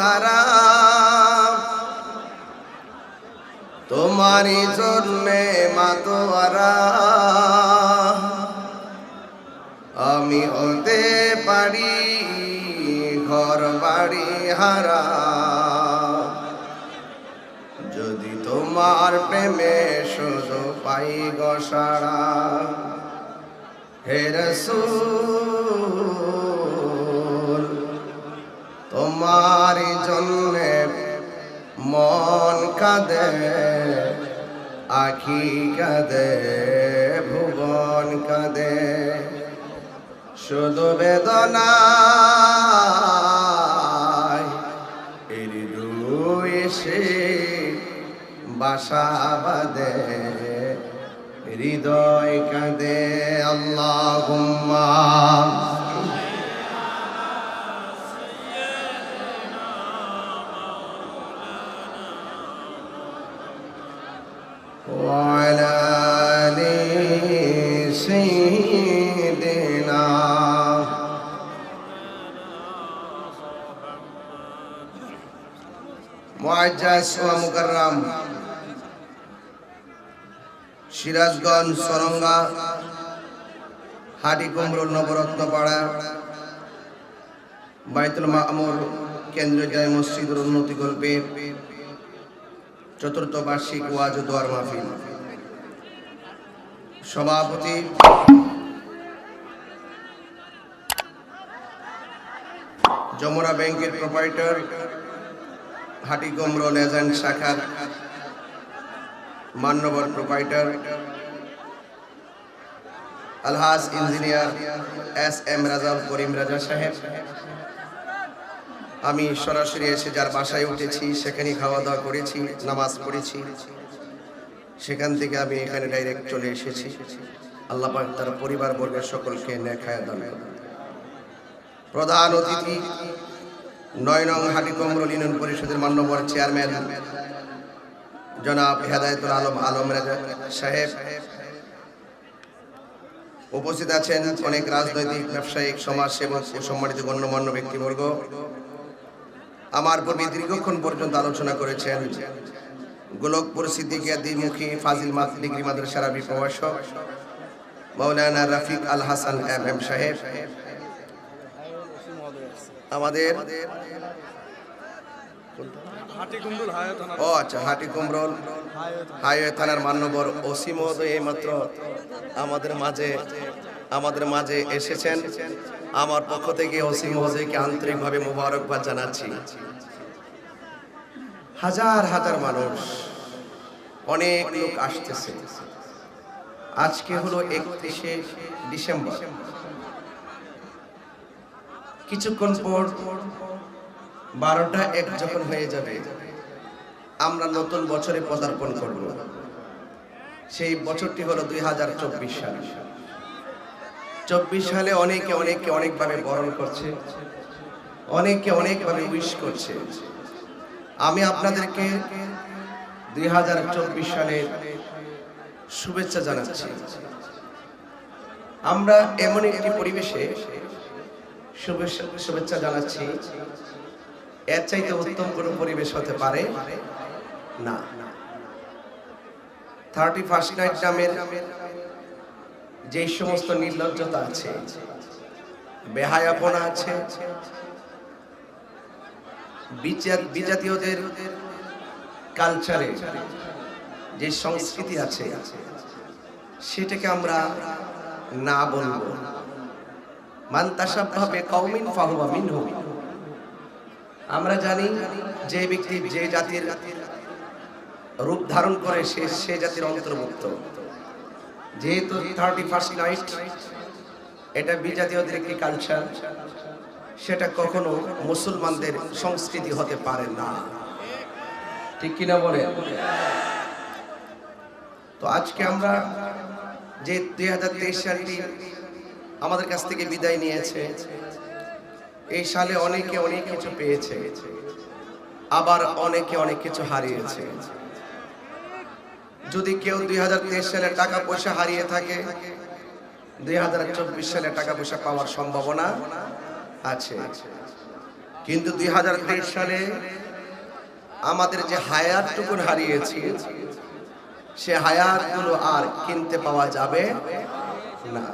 ধারা। তোমারই জন্যে মাতোয়ারা আমি হতে পারি, ঘর বাড়ি হারা। যদি তোমার প্রেমে শুধু পাই গসারা হে রসুল তোমার জন্যে মন কাঁদে, আখি কাঁদে, ভুবন কাঁদে। শুধু বেদনা এসে বাসা বাদে হৃদয় কাঁদে। আল্লাহ সিরাজগঞ্জ, সরঙ্গা হাটি কুমরুল নবরত্নপাড়া, বাইতুল মামুর কেন্দ্রীয় জামে মসজিদের উন্নতি করবে চতুর্থ বার্ষিক ওয়াজ দোয়ার মাহফিল। সভাপতি যমুনা ব্যাংকের প্রোপাইটার হাটিকমরল এজেন্ট শাখার মান্যবর প্রোপাইটার, আলহাজ engineer S M Rajaul Karim Raja সাহেব। আমি সরাসরি এসে যার বাসায় উঠেছি সেখানে খাওয়া দাওয়া করেছি, নামাজ পড়েছি। সেখান থেকে আমি এখানে ডাইরেক্ট চলে এসেছি। আল্লাহ তার পরিবার বর্গের সকলকে নেখায় দান প্রধান অতিথি নয় নং হাটি কমরুল ইউনিয়ন পরিষদের মান্যবর চেয়ারম্যান জনাব হেদায়তুল আলম আলম সাহেব। উপস্থিত আছেন অনেক রাজনৈতিক, ব্যবসায়িক, সমাজসেবক ও সম্মানিত গণ্যমান্য ব্যক্তিবর্গ। আমার পূর্বে দীর্ঘক্ষণ পর্যন্ত আলোচনা করেছেন গোলকপুর সিদ্দিকিয়া দ্বিমুখী ফাজিল মাত ডিগ্রি মাদ্রাসার আবি প্রভাষক মৌলানা রফিক আল হাসান এম এম সাহেব। আমাদের ও আচ্ছা হাটি কুমরল, হাইওয়ে থানার মান্যবর ওসি মহোদয় এইমাত্র আমাদের মাঝে আমাদের মাঝে এসেছেন। আমার পক্ষ থেকে ওসি মহোদয়কে আন্তরিকভাবে মোবারকবাদ জানাচ্ছি। হাজার হাজার মানুষ, অনেক লোক আসতেছে। আজকে হলো একত্রিশে ডিসেম্বর। কিছুক্ষণ পর বারোটা এক যখন হয়ে যাবে, আমরা নতুন বছরে পদার্পণ করব। সেই বছরটি হলো দুই হাজার চব্বিশ সাল। চব্বিশ সালে অনেকে অনেকে অনেকভাবে বরণ করছে, অনেকে অনেকভাবে উইশ করছে। আমি আপনাদেরকে দুই হাজার চব্বিশ সালের শুভেচ্ছা জানাচ্ছি। আমরা এমন একটি পরিবেশে শুভেচ্ছা শুভেচ্ছা জানাচ্ছি। এর চাইতে উত্তম কোনো পরিবেশ হতে পারে না। থার্টি ফার্স্ট নাইট নামের যে সমস্ত নির্লজ্জতা আছে, বেহায়াপনা আছে বিজা- বিজাতীয়দের কালচারে যে সংস্কৃতি আছে, সেটাকে আমরা না বলব। আমরা জানি যে ব্যক্তি যে জাতির রূপ ধারণ করে সে সে জাতির অন্তর্ভুক্ত। যেহেতু থার্টি ফার্স্ট নাইট এটা বিজাতীয়দের একটি কালচার সেটা কখনো মুসলমানদের সংস্কৃতি হতে পারে না। ঠিক কিনা বলে তো আজকে আমরা যে দুই হাজার তেইশ সালটি আমাদের কাছ থেকে বিদায় নিয়েছে। এই সালে অনেকে অনেক কিছু পেয়েছে। আবার অনেকে অনেক কিছু হারিয়েছে। যদি কেউ দুই হাজার তেইশ সালে টাকা পয়সা হারিয়ে থাকে, দুই হাজার চব্বিশ সালে টাকা পয়সা পাওয়ার সম্ভাবনা আছে। কিন্তু দুই হাজার তেইশ সালে আমাদের যে হায়াতটুকুন হারিয়েছি, সে হায়াতগুলো আর কিনতে পাওয়া যাবে না।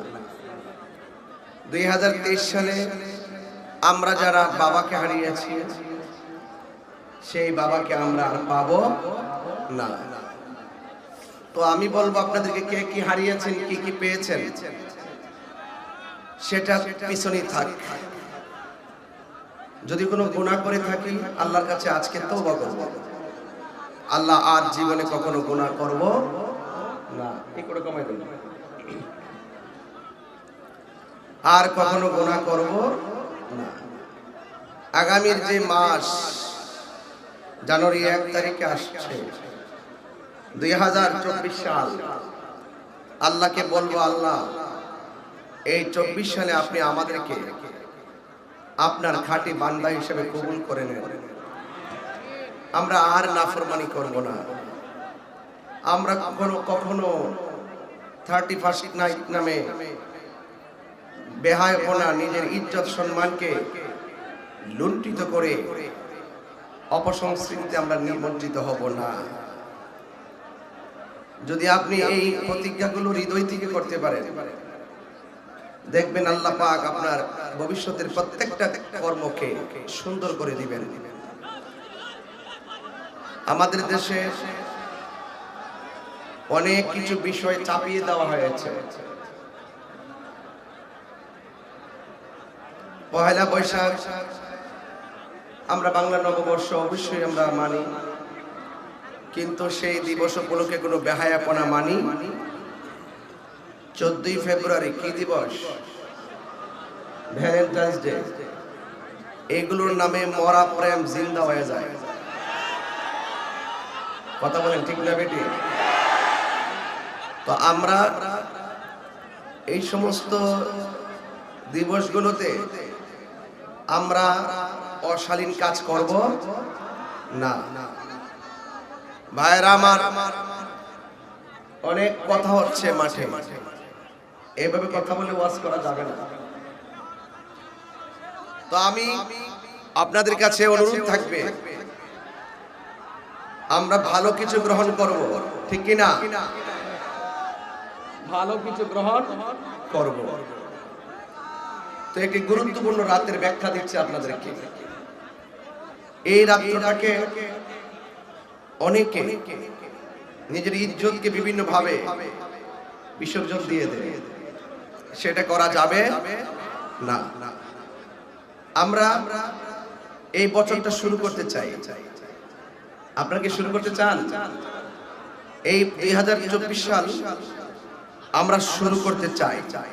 দুই হাজার তেইশ সালে আমরা যারা বাবাকে হারিয়েছি, সেই বাবাকে আমরা আর পাব না। তো আমি বলব আপনাদেরকে কে কি হারিয়েছেন, কি কি পেয়েছেন, সেটা পিছনেই থাক। যদি কোনো গুনাহ করে থাকি, আল্লাহর কাছে আজকে তওবা করব। আল্লাহ আর জীবনে কখনো গুনাহ করব না। কমাই দিন। আর কখনো গুনাহ করব না। আগামীর যে মাস, জানুয়ারি এক তারিখে আসছে, দুই হাজার চব্বিশ সাল, আল্লাহকে বলব, আল্লাহ, এই চব্বিশ সালে আপনি আমাদেরকে আপনার খাঁটি বান্দা হিসেবে কবুল করে নেন। আমরা আর নাফরমানি করব না। আমরা কখনো কখনো থার্টি ফার্স্ট নাইট নামে বেহায়পনা নিজের ইজ্জত সম্মানকে লুণ্ঠিত করে অপসংস্কৃতিতে আমরা নিমন্ত্রিত হব না। যদি আপনি এই প্রতিজ্ঞাগুলো হৃদয় থেকে করতে পারেন, দেখবেন আল্লাহ পাক আপনার ভবিষ্যতের প্রত্যেকটা কর্মকে সুন্দর করে দিবেন। আমাদের দেশে অনেক কিছু বিষয় চাপিয়ে দেওয়া হয়েছে। পহেলা বৈশাখ। আমরা বাংলা নববর্ষ অবশ্যই আমরা মানি। কিন্তু সেই দিবস উপলক্ষে কোনো বেহায়াপনা মানি। চোদ্দই ফেব্রুয়ারি কি দিবস? ভ্যালেন্টাইন্স ডে এগুলোর নামে মরা প্রেম জিন্দা হয়ে যায়। কথা বলেন ঠিক না বেটি? তো আমরা এই সমস্ত দিবসগুলোতে আমরা অশালীন কাজ করব? না। ভাইরা আমার অনেক কথা হচ্ছে মাঠে। এভাবে কথা বলে ওয়াজ করা যাবে না। তো আমি আপনাদের কাছে অনুরোধ থাকবে আমরা ভালো কিছু গ্রহণ করব ঠিক কি না ভালো কিছু গ্রহণ করব। তো একটি গুরুত্বপূর্ণ রাতের ব্যাখ্যা দিচ্ছে আপনাদেরকে। এই রাত্রটাকে অনেকে নিজের ইজ্জতকে বিভিন্ন ভাবে বিসর্জন দিয়ে দেয়। সেটা করা যাবে না। আমরা এই বছরটা শুরু করতে চাই। আপনারা কি শুরু করতে চান? এই দুই হাজার চব্বিশ সাল আমরা শুরু করতে চাই চাই।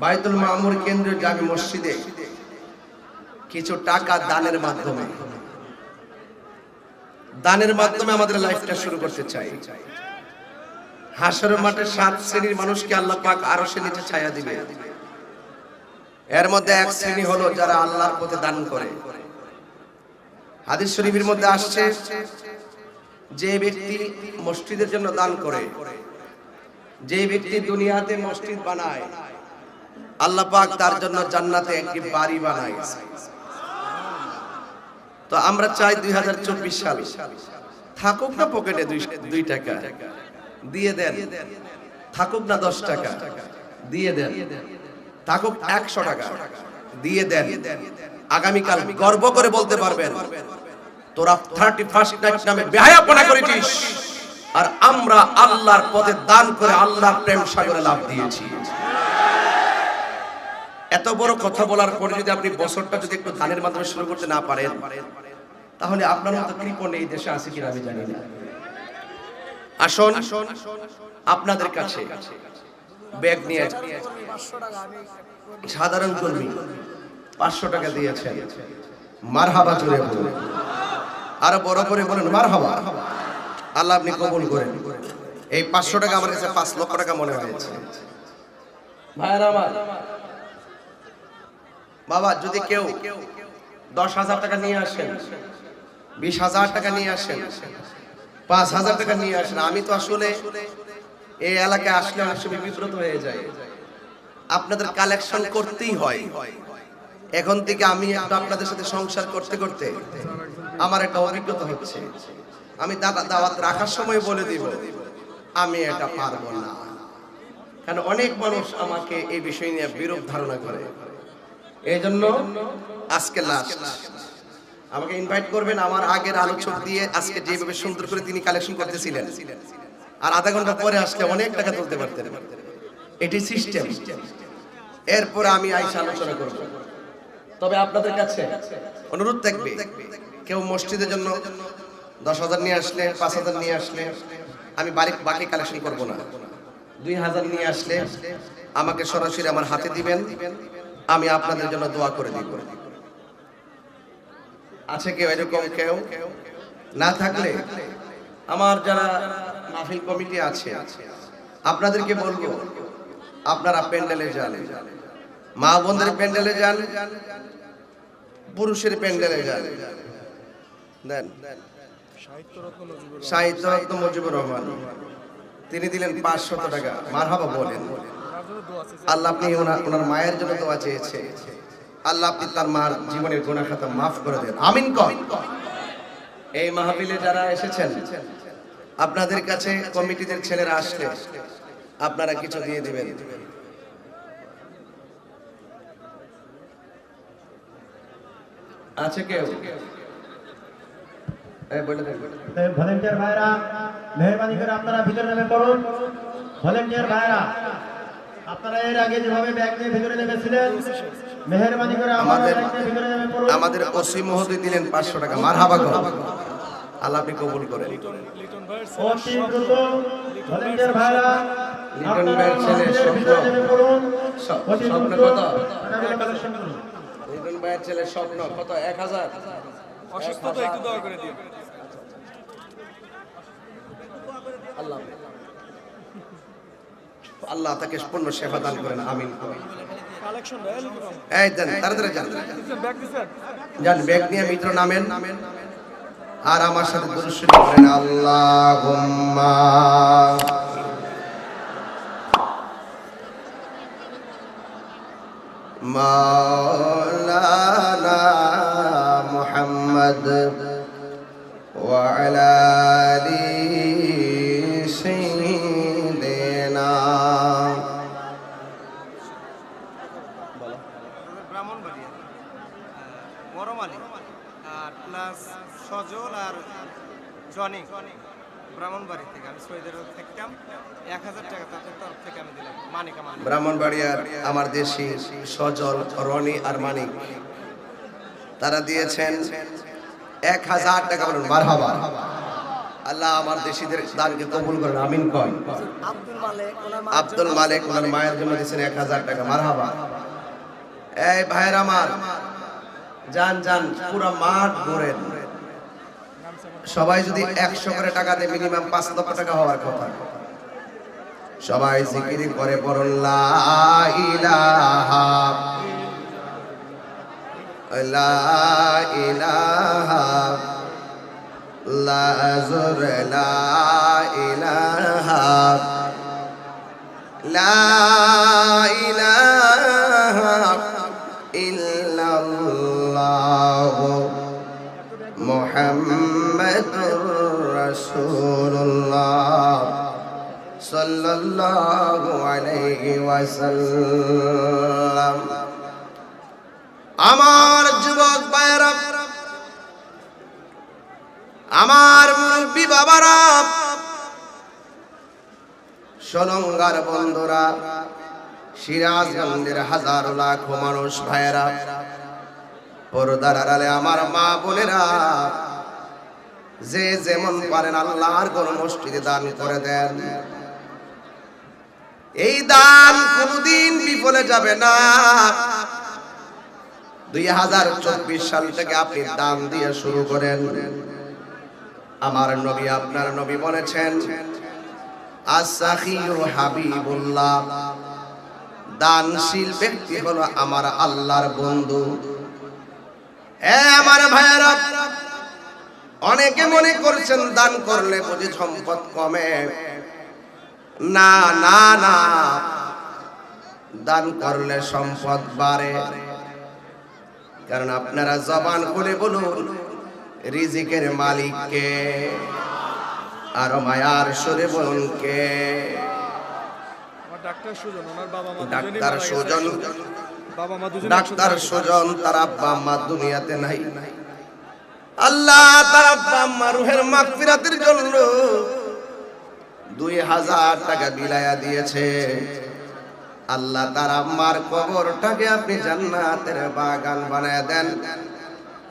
বাইতুল মামুর কেন্দ্রীয় জামি মসজিদে কিছু টাকা দানের মাধ্যমে। দানের মাধ্যমে আমাদের লাইফটা শুরু করতে চাই। হাসরের মাঠে সাত শ্রেণির মানুষকে আল্লাহ পাক আরও সে নিচে ছায়া দিবে। এর মধ্যে এক শ্রেণি হলো যারা আল্লাহর পথে দান করে। হাদিস শরীফের মধ্যে আসছে, যে ব্যক্তি মসজিদের জন্য দান করে, যে ব্যক্তি দুনিয়াতে মসজিদ বানায় আল্লাহ পাক তার জন্য জান্নাতে একটি বাড়ি বানায় তো আমরা চাই দুই হাজার চব্বিশ সাল থাকুক না পকেটে দুই টাকা, দিয়ে দেন। থাকুক না দশ টাকা, দিয়ে দেন। থাকুক একশো টাকা, দিয়ে দেন। আগামীকাল গর্ব করে বলতে পারবেন, তোরা থার্টি ফার্স্ট নাইট নামে বেহায়াপনা করেছিস। আর আমরা আল্লাহর পথে দান করে আল্লাহর প্রেম সাগরে লাভ দিয়েছি। এত বড় কথা বলার পরে যদি আপনি বছরটা যদি একটু ধানের মাধ্যমে শুরু করতে না পারেন, তাহলে আপনার মতো কৃপণ এই দেশে আছে কিনা আমি জানি না। আসুন, আপনাদের কাছে ব্যাগ নিয়ে সাধারণ কর্মী পাঁচশো টাকা দিয়েছেন। মার হাবা জুড়ে বলুন। আরও বড় করে বলেন মার হাবা আল্লাহ আপনি কবুল করেন। এই পাঁচশো টাকা আমার কাছে পাঁচ লক্ষ টাকা মনে হয়েছে। ভাইরা আমার বাবা, যদি কেউ দশ হাজার টাকা নিয়ে আসেন, বিশ হাজার টাকা নিয়ে আসেন, পাঁচ হাজার টাকা নিয়ে আসেন, আমি তো আসলে এই এলাকায় আসলে সময় বিব্রত হয়ে যায় আপনাদের কালেকশন করতেই হয়। এখন থেকে আমি আপনাদের সাথে সংসার করতে করতে আমার একটা অভিজ্ঞতা হচ্ছে। আমি দাদা, দাওয়াত রাখার সময় বলে দিব, আমি এটা পারব না। কারণ অনেক মানুষ আমাকে এই বিষয় নিয়ে বিরূপ ধারণা করে। এই জন্য আজকে লাস্ট আমাকে ইনভাইট করবেন আমার আগের আলোচক দিয়ে আজকে যেভাবে সুন্দর করে তিনি কালেকশন করতেছিলেন। আর আধা ঘণ্টা পরে আসলে অনেক টাকা তুলতে পারতেন। এটি সিস্টেম এরপরে আমি আইসা আলোচনা করব। তবে আপনাদের কাছে অনুরোধ থাকবে, কেউ মসজিদের জন্য দশ হাজার নিয়ে আসলে, পাঁচ হাজার নিয়ে আসলে আমি বাড়ি বাকি কালেকশন করব না। দুই হাজার নিয়ে আসলে আমাকে সরাসরি আমার হাতে দিবেন। আমি আপনাদের জন্য দোয়া করে দিব। আছে কেউ এরকম কেউ? না থাকলে আমার যারা মাহফিল কমিটি আছে, আপনাদেরকে বলব, আপনারা প্যান্ডেলে যান। মা বোনদের প্যান্ডেলে যান, পুরুষের প্যান্ডেলে যান। দেন। সাহিত্য রত্ন মুজিবুর রহমান। তিনি দিলেন পাঁচশত টাকা। মারহাবা বলেন। আল্লাহ আপনি ওনার ওনার মায়ের জন্য দোয়া চেয়েছে। আল্লাহ আপনি তার মার জীবনের গুনাহ খাতা মাফ করে দেন। আমিন কর এই মাহফিলে যারা এসেছেন আপনাদের কাছে কমিটিদের ছেলেরা আসলে আপনারা কিছু দিয়ে দিবেন। আছে কেউ? ভলেন্টিয়ার ভাইরা মেহরবানি করে আপনারা ভিতরে নেমে পড়ুন। ভলেন্টিয়ার ভাইরা আপনারা এর আগে যেভাবে ব্যাগ নিয়ে ভিতরে নেমেছিলেন মেহরবানি করে আমাদের আমাদের ওসি মহোদয় দিলেন পাঁচশো টাকা। মার হাবা আল্লাহ আপনি কবুল করেন। অতি দ্রুত ভলেন্টিয়ার ভাইরা লিটন ভাইয়ের ছেলে স্বপ্ন। স্বপ্ন কত? লিটন ভাইয়ের ছেলের স্বপ্ন কত? এক হাজার? অসুস্থ তো একটু দোয়া করে দিও। আল্লাহ। আল্লাহ তাকে পূর্ণ সেবা দান করেন আমিন। মিত্র নামেন। আর আমার সাথে আল্লাহ জনি ব্রাহ্মণবাড়ি থেকে। আমি সৈদের থাকতাম। এক হাজার টাকা তাদের তরফ থেকে আমি দিলাম। মানিকা মানিক ব্রাহ্মণবাড়িয়ার আমার দেশি সজল রনি আর মানিক। তারা দিয়েছেন এক হাজার টাকা বলুন মারহাবা। আল্লাহ আমার দেশিদের দানকে কবুল করেন আমিন কন আব্দুল মালেক ওনার মালিক। ওনার মায়ের জন্য দিয়েছেন এক হাজার টাকা মারহাবা। এই ভাইয়ের আমার। যান যান পুরো মাঠ ঘুরেন। সবাই যদি একশো করে টাকা দেয় মিনিমাম পাঁচ লক্ষ টাকা হওয়ার কথা। সবাই জিকিরি করে পড়ুন, লা ইলাহা। লা ইলাহা। লা ওয়াসাল্লাম আমার যুবক ভাইয়েরা, আমার মুরব্বী বাবারা সলঙ্গার বন্ধুরা, সিরাজগঞ্জের হাজারো লাখো মানুষ ভাইয়েরা, পর্দার আড়ালে আমার মা বোনেরা, যে যেমন পারেন আল্লাহর কোন মসজিদে দান করে দেন। এই দান কোনদিন বিফলে যাবে না। দুই হাজার চব্বিশ সাল থেকে আপনি দান দিয়ে শুরু করেন। আমার নবী আপনার নবী বলেছেন হাবিবুল্লাহ। দানশীল ব্যক্তি হলো আমার আল্লাহর বন্ধু। আমার ভাইয়েরা, অনেকে মনে করছেন দান করলে বুঝি সম্পদ কমে। না না না। দান করলে সম্পদ বাড়ে। কারণ আপনারা জবান খুলে বলুন রিজিকের মালিককে আর মায়ার সুরে বলুন কে? ডাক্তার সুজন ডাক্তার। সুজন। ডাক্তার তার আব্বা আম্মা দুনিয়াতে নাই। আল্লাহ তার আব্বা আম্মা রুহের মাগফিরাতের জন্য দুই হাজার টাকা বিলায়া দিয়েছে। আল্লাহ তার আম্মার কবরটাকে আপনি জান্নাতের বাগান বানায় দেন।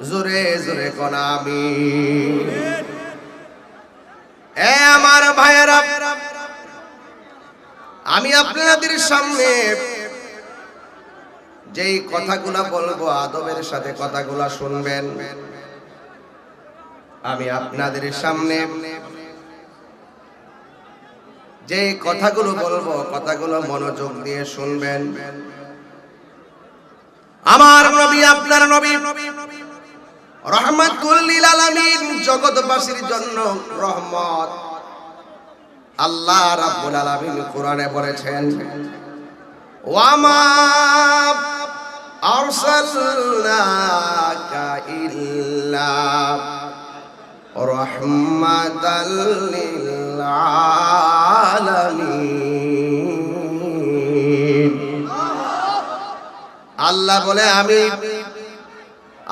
জোরে জোরে কোন আমি আমার ভাইয়েরা, আমি আপনাদের সামনে যেই কথাগুলা বলব, আদবের সাথে কথাগুলা শুনবেন। আমি আপনাদের সামনে যে কথাগুলো বলব কথাগুলো মনোযোগ দিয়ে শুনবেন। আমার নবী আপনার নবী। রহমাতুল আলামিন জগৎবাসীর জন্য রহমত। আল্লাহ রাব্বুল আলামিন কোরআনে বলেছেন ওয়ামা আরসালনাকা ইল্লা রাহমাতাল লিল আলামিন আল্লাহ বলে, আমি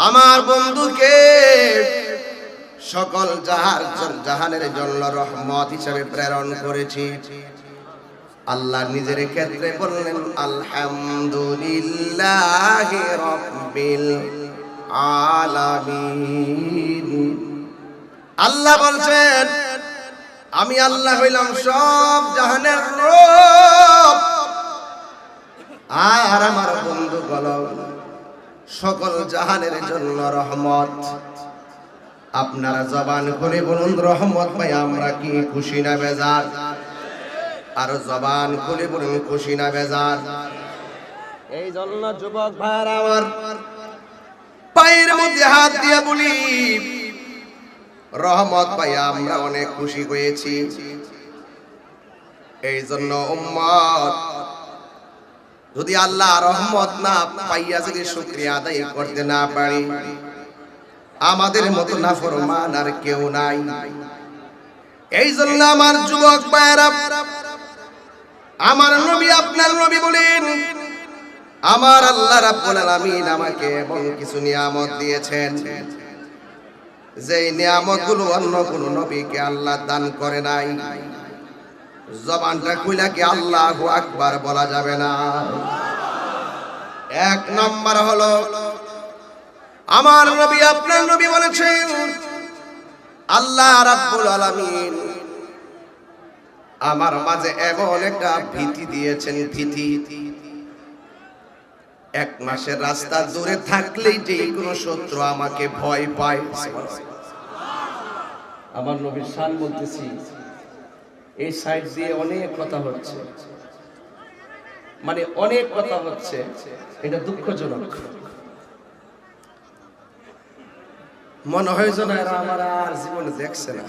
আমার বন্ধুকে সকল জাহার জাহানের জন্য রহমত হিসেবে প্রেরণ করেছি। আল্লাহ নিজের ক্ষেত্রে বললেন, আলহামদুলিল্লাহ আল্লাহ বলছেন আমি আল্লাহ হইলাম সব জাহানের রব। আর আমার বন্ধু গল সকল জাহানের জন্য রহমত। আপনারা জবান করে বলুন, রহমত ভাই আমরা কি খুশি না বেজার? আর জবান খুলে বলুন, খুশি না বেজার? এই জন্য যুবক ভাইয়ার আমার পায়ের মধ্যে হাত দিয়ে বলি রহমত ভাই আমরা অনেক খুশি হয়েছি। এই জন্য উম্মত, যদি আল্লাহ রহমত না পাইয়া যদি শুক্রিয়া আদায় করতে না পারি, আমাদের মতো না ফরমান আর কেউ নাই। এই জন্য আমার যুবক ভাইয়েরা, আমার নবী, আপনার নবী বলেন, আমার আল্লাহ রাব্বুল আলামিন আমাকে এমন কিছু নিয়ামত দিয়েছেন। যেই নিয়ামতগুলো অন্য কোন নবীকে আল্লাহ দান করে নাই। জবানটা খুলে কি আল্লাহু আকবার বলা যাবে না? এক নম্বর হলো, আমার নবী, আপনার নবী বলেছেন, আল্লাহ রাব্বুল আলামিন আমার মাঝে এমন একটা ভীতি দিয়েছেন, ভীতি। এক মাসের রাস্তা দূরে থাকলেই যে কোনো শত্রু আমাকে ভয় পায়। আমার নবীর শান বলতেছি, এই সাইড দিয়ে অনেক কথা হচ্ছে। মানে অনেক কথা হচ্ছে, এটা দুঃখজনক। মনে হয় যেন এরা আমার আর জীবনে দেখছে না।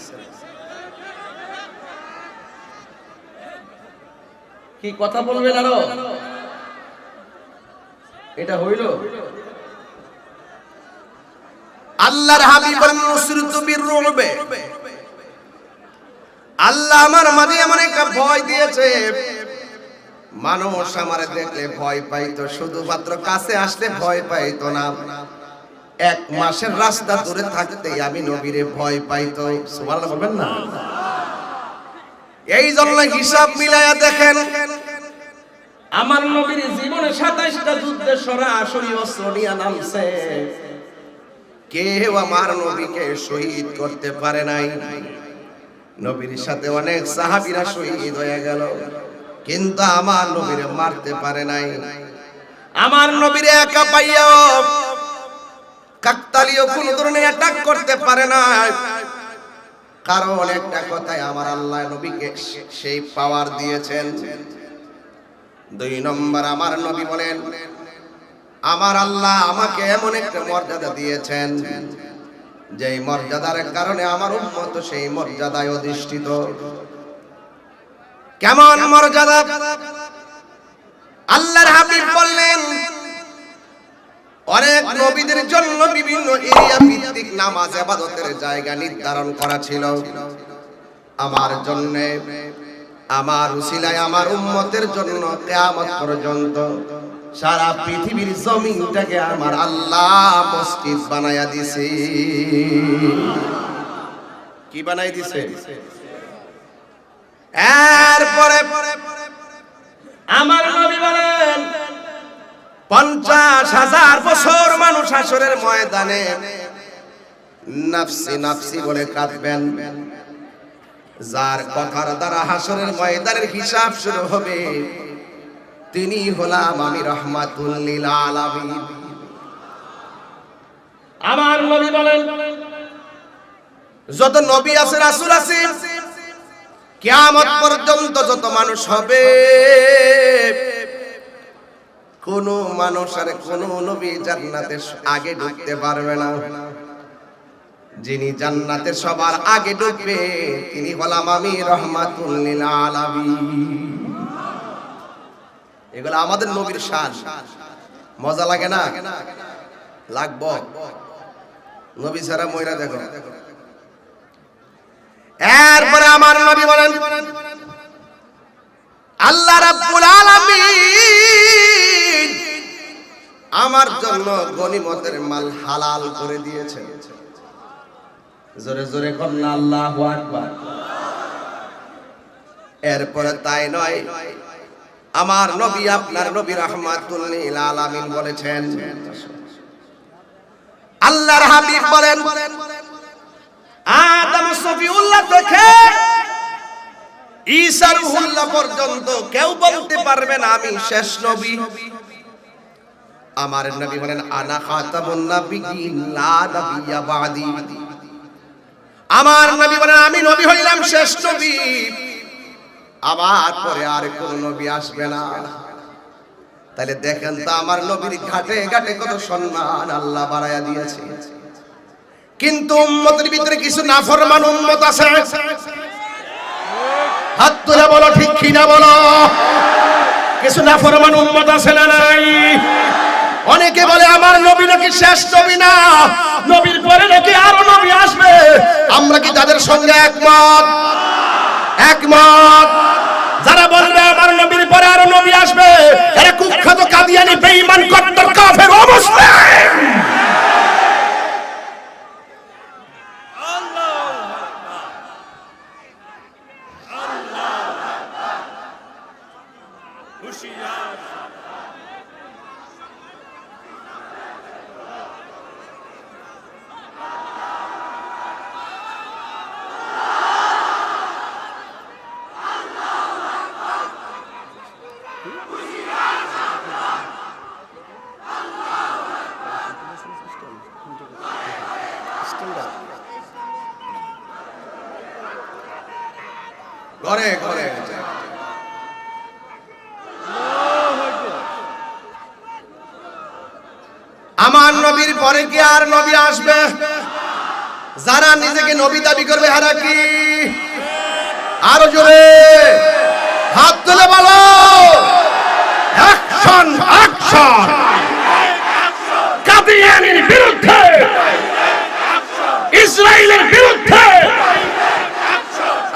কি কথা বলবেন আরও? এটা হইল? আল্লাহর হাবিব নুসরতু বিররুবে। আল্লাহ আমার মাঝে এমন একটা ভয় দিয়েছে। মানুষ আমার দেখলে ভয় পাইতো শুধুমাত্র কাছে আসলে ভয় পাইতো না। এক মাসের রাস্তা দূরে থাকতেই আমি নবীরে ভয় পাইতো। সুবহানাল্লাহ বলবেন না? এই জন্য হিসাব মিলায়া দেখেন আমার নবীর জীবনে সাতাইশটা যুদ্ধে সরাসরি অস্ত্র নিয়ে নামছে। কেউ আমার নবীকে শহীদ করতে পারে নাই। নবীর সাথে অনেক সাহাবীরা শহীদ হয়ে গেল, কিন্তু আমার নবীরে মারতে পারে নাই। আমার নবীরে একা পাইয়াও কাকতালীয় কোন ধরনের অ্যাটাক করতে পারে না কারণ একটা কথায় আমার আল্লাহ নবীকে সেই পাওয়ার দিয়েছেন। দুই নম্বর, আমার নবী বলেন, আমার আল্লাহ আমাকে এমন একটা মর্যাদা দিয়েছেন, যেই মর্যাদার কারণে আমার উন্মত সেই মর্যাদায় অধিষ্ঠিত। কেমন মর্যাদা? আল্লাহর হাবিব বললেন, অনেক নবীদের জন্য বিভিন্ন এরিয়া ভিত্তিক নামাজ, আবাদতের জায়গা নির্ধারণ করা ছিল। আমার জন্য আমার উসিলায় আমার উম্মতের জন্য কিয়ামত পর্যন্ত সারা পৃথিবীর জমিনটাকে আমার আল্লাহ মসজিদ বানায়া দিছে। কি বানাই দিছে? এরপরে আমার নবী বলেন, পঞ্চাশ হাজার বছর মানুষ আসরের ময়দানে নাফসি নাফসি বলে কাঁদবেন। যার কথার দ্বারা হাসরের ময়দানের হিসাব শুরু হবে। তিনি হলাম আমি রহমাতুল্লিল আলামিন। আমার নবী বলেন যত নবী আছে রাসূল আছে কিয়ামত পর্যন্ত যত মানুষ হবে কোন মানুষ আর কোন নবী জান্নাতে আগে ঢুকতে পারবে না। যিনি জান্নাতে সবার আগে ঢুকবে তিনি হলাম আমি রহমাতুল্লিল আলামিন। এগুলো আমাদের নবীর শান। মজা লাগে না? লাগবো? নবী ছাড়া ময়রা দেখো। এরপরে আমার নবী বলেন, আল্লাহ রাব্বুল আলামিন আমার জন্য গনিমতের মাল হালাল করে দিয়েছেন। জোরে জোরে কন্যা আল্লাহু এরপরে তাই নয়, আমার নবী আপনার নবী রাহমাতুল লিল আলামিন বলেছেন, আল্লাহর হাবিব বলেন, আদম সফিউল্লাহ থেকে ঈসা রুহুল্লাহ পর্যন্ত কেউ বলতে পারবে না, আমি শেষ নবী। আমার নবী বলেন, আনা খাতামুন নাবিয়িন, লা নাবিয়্যা বাদি। আমার নবী বলেন, আমি নবী হইলাম শেষ নবী। আমার পরে আর কোন নবী আসবে না। তাহলে দেখেন তো আমার নবীর ঘাটে ঘাটে কত সম্মান আল্লাহ বাড়াইয়া দিয়েছে। কিন্তু উম্মতের ভিতরে কিছু নাফরমান উম্মত আছে। হাত তুলে বলো, ঠিক কিনা বলো? কিছু নাফরমান উম্মত আছে না নাই? অনেকে বলে, আমার নবী নাকি শেষ নবী না? নবীর পরে নাকি আরও নবী আসবে। আমরা কি তাদের সঙ্গে একমত? একমত। যারা বলবে, আমার নবীর পরে আরও নবী আসবে, এরা কুখ্যাত কাদিয়ানি, বেঈমান, কট্টর, কাফের অবস্থায় ঘরে ঘরে আমার নবীর পরে কি আর নবী আসবে? যারা নিজেকে নবী দাবি করবে হারা কি? আরও জোরে। হাত তুলে বলো। অ্যাকশন অ্যাকশন কাদিয়ানির বিরুদ্ধে। ইসরায়েলের বিরুদ্ধে।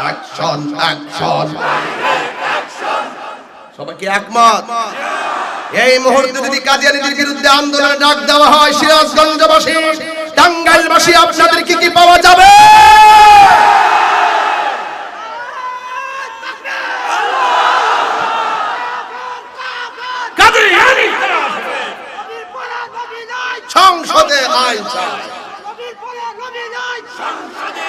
অ্যাকশন অ্যাকশন সবাই কি একমত? এই মুহূর্তে যদি কাদিয়ানিদের বিরুদ্ধে আন্দোলন ডাক দেওয়া হয় সিরাজগঞ্জবাসী টাঙ্গাইলবাসী আপনাদের কি কি পাওয়া যাবে? সংসদে আইন সংসদে